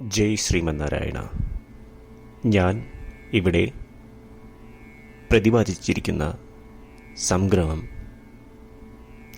ജയ് ശ്രീമന്നാരായണ. ഞാൻ ഇവിടെ പ്രതിപാദിച്ചിരിക്കുന്ന സംഗ്രഹം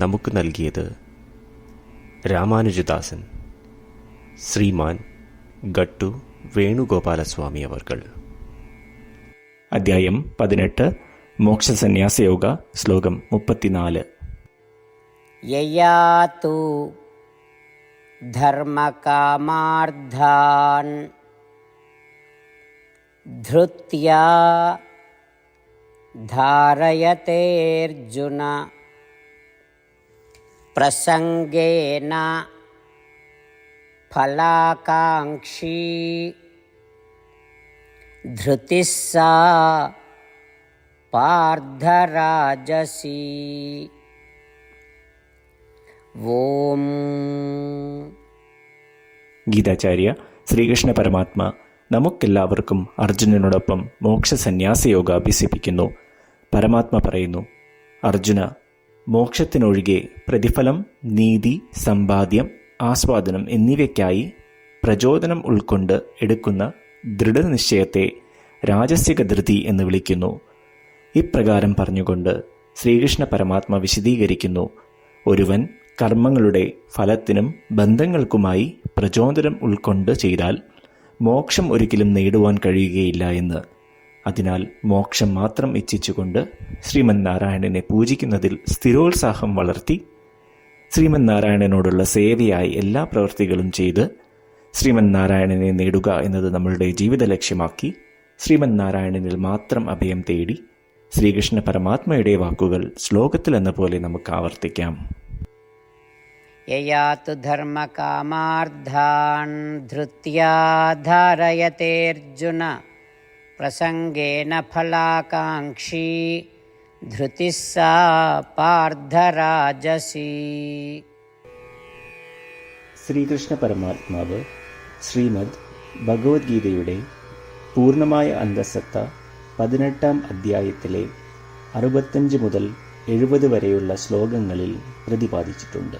നമുക്ക് നൽകിയത് രാമാനുജദാസൻ ശ്രീമാൻ ഗട്ടു വേണുഗോപാലസ്വാമി അവർകൾ. അധ്യായം പതിനെട്ട് മോക്ഷസന്യാസയോഗ ശ്ലോകം മുപ്പത്തിനാല്. धर्मकामार्थान् धृत्या धारयतेऽर्जुन प्रसङ्गेन फलाकाङ्क्षी धृतिः सा पार्धराजसी ഓം ഗീതാചാര്യ ശ്രീകൃഷ്ണ പരമാത്മ നമുക്കെല്ലാവർക്കും അർജുനനോടൊപ്പം മോക്ഷസന്യാസയോഗ അഭ്യസിപ്പിക്കുന്നു പരമാത്മ പറയുന്നു അർജുന മോക്ഷത്തിനൊഴികെ പ്രതിഫലം നീതി സമ്പാദ്യം ആസ്വാദനം എന്നിവയ്ക്കായി പ്രചോദനം ഉൾക്കൊണ്ട് എടുക്കുന്ന ദൃഢനിശ്ചയത്തെ രാജസിക ധൃതി എന്ന് വിളിക്കുന്നു. ഇപ്രകാരം പറഞ്ഞുകൊണ്ട് ശ്രീകൃഷ്ണ പരമാത്മ വിശദീകരിക്കുന്നു ഒരുവൻ കർമ്മങ്ങളുടെ ഫലത്തിനും ബന്ധങ്ങൾക്കുമായി പ്രചോദനം ഉൾക്കൊണ്ട് ചെയ്താൽ മോക്ഷം ഒരിക്കലും നേടുവാൻ കഴിയുകയില്ല എന്ന്. അതിനാൽ മോക്ഷം മാത്രം ഇച്ഛിച്ചുകൊണ്ട് ശ്രീമന്നാരായണനെ പൂജിക്കുന്നതിൽ സ്ഥിരോത്സാഹം വളർത്തി ശ്രീമന്നാരായണനോടുള്ള സേവയായി എല്ലാ പ്രവൃത്തികളും ചെയ്ത് ശ്രീമന്നാരായണനെ നേടുക എന്നത് നമ്മളുടെ ജീവിത ലക്ഷ്യമാക്കി ശ്രീമന്നാരായണനിൽ മാത്രം അഭയം തേടി ശ്രീകൃഷ്ണ പരമാത്മയുടെ വാക്കുകൾ ശ്ലോകത്തിൽ എന്ന പോലെ നമുക്ക് ആവർത്തിക്കാം. ययातु धर्मकामार्थान् धृत्या धारयतेऽर्जुन प्रसङ्गेन फलाकाङ्क्षी धृतिः सा पार्धराजसी ശ്രീകൃഷ്ണ പരമാത്മാവ് ശ്രീമദ് ഭഗവത്ഗീതയുടെ പൂർണ്ണമായ അന്തസത്ത പതിനെട്ടാം അധ്യായത്തിലെ അറുപത്തഞ്ച് മുതൽ എഴുപത് വരെയുള്ള ശ്ലോകങ്ങളിൽ പ്രതിപാദിച്ചിട്ടുണ്ട്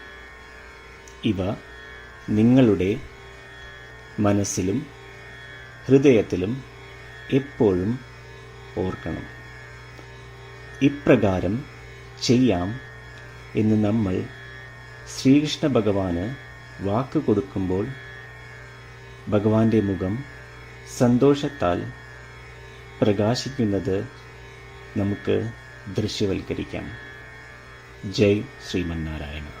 ഇവ നിങ്ങളുടെ മനസ്സിലും ഹൃദയത്തിലും എപ്പോഴും ഓർക്കണം. ഇപ്രകാരം ചെയ്യാം എന്ന് നമ്മൾ ശ്രീകൃഷ്ണ ഭഗവാന് വാക്ക് കൊടുക്കുമ്പോൾ ഭഗവാന്റെ മുഖം സന്തോഷത്താൽ പ്രകാശിക്കുന്നത് നമുക്ക് ദൃശ്യവൽക്കരിക്കാം. ജയ് ശ്രീമന്നാരായണ.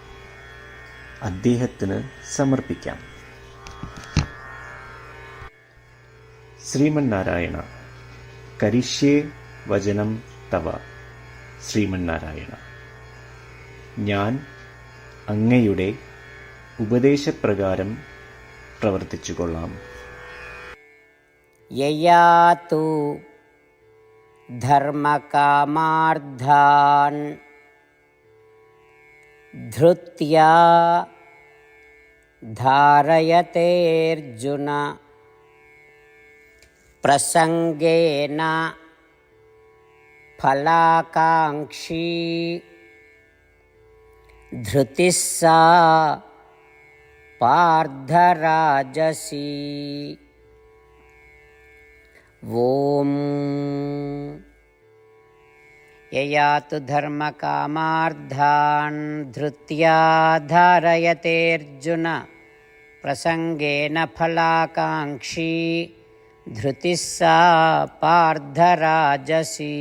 അദ്ദേഹത്തിന് സമർപ്പിക്കാം. ശ്രീമന്നാരായണ. കരിഷ്യേ വചനം തവ. ശ്രീമന്നാരായണ. ഞാൻ അങ്ങയുടെ ഉപദേശപ്രകാരം പ്രവർത്തിച്ചു കൊള്ളാം യയാ ധർമ്മകാമാർദ്ധാൻ धृत्या धारयतेऽर्जुन प्रसङ्गेन फलाकाङ्क्षी धृतिः सा पार्थराजसी ॐ यया तु धर्मकामार्थान् धृत्या धारयतेऽर्जुन प्रसङ्गेन फलाकाङ्क्षी धृतिः सा पार्थराजसी